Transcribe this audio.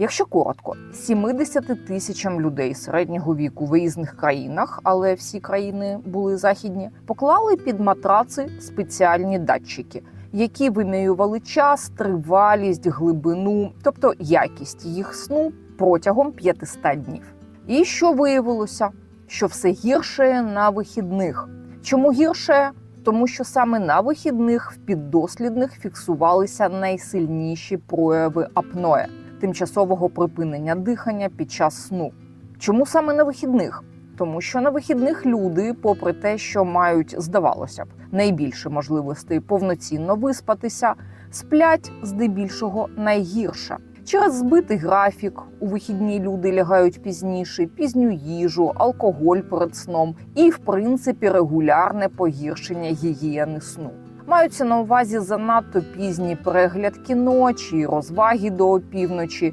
Якщо коротко, 70 тисячам людей середнього віку в різних країнах, але всі країни були західні, поклали під матраци спеціальні датчики, які вимірювали час, тривалість, глибину, тобто якість їх сну протягом 500 днів. І що виявилося? Що все гірше на вихідних. Чому гірше? Тому що саме на вихідних в піддослідних фіксувалися найсильніші прояви апноe тимчасового припинення дихання під час сну. Чому саме на вихідних? Тому що на вихідних люди, попри те, що мають, здавалося б, найбільше можливостей повноцінно виспатися, сплять здебільшого найгірше. Через збитий графік у вихідні люди лягають пізніше, пізню їжу, алкоголь перед сном і, в принципі, регулярне погіршення гігієни сну. Маються на увазі занадто пізній перегляд кіно чи розваги до опівночі,